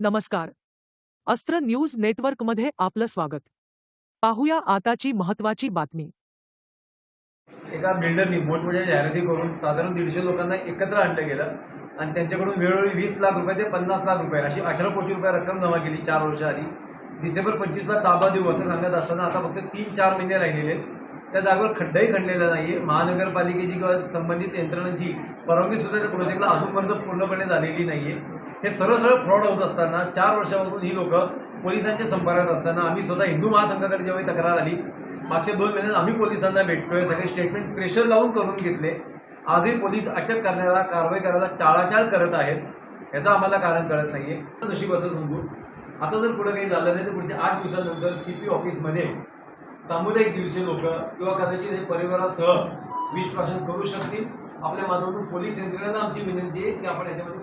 नमस्कार. अस्त्र न्यूज नेटवर्कमध्ये आपलं स्वागत. पाहूया आताची महत्वाची बातमी. एका बिल्डरनी मोठमोठ्या जाहिराती करून साधारण दीडशे लोकांना एकत्र आणलं गेलं आणि त्यांच्याकडून वेळोवेळी वीस लाख रुपये ते पन्नास लाख रुपये अशी अठरा कोटी रुपये रक्कम जमा केली चार वर्ष आधी डिसेंबर पंचवीसला ताबा देऊ असं सांगत असताना आता फक्त तीन चार महिने राहिलेले आहेत. त्या जागेवर खड्डाही खणलेला नाहीये. महानगरपालिकेची किंवा संबंधित यंत्रणांची परवानगी सुद्धा त्या प्रोजेक्टला अजूनपर्यंत पूर्णपणे झालेली नाहीये. हे सरळ सरळ फ्रॉड होत असताना चार वर्षापासून ही लोक पोलिसांच्या संपर्कात असताना आम्ही स्वतः हिंदू महासंघाकडे जेव्हा तक्रार आली मागच्या दोन महिन्यात आम्ही पोलिसांना भेटतोय सगळे स्टेटमेंट प्रेशर लावून करून घेतले. आजही पोलीस अटक करण्याला कारवाई करायला टाळाटाळ करत आहेत याचं आम्हाला कारण कळत नाहीये. नशिबाचं समजू आता जर पुढे काही झालं नाही तर पुढच्या आठ दिवसानंतर सीपी ऑफिसमध्ये सामुदायिक दिवशी लोक किंवा कदाचित हे परिवारासह विष प्राशन करू शकतील. आपल्या माध्यमातून पोलीस यंत्रणेला आमची विनंती आहे की आपण याच्यामध्ये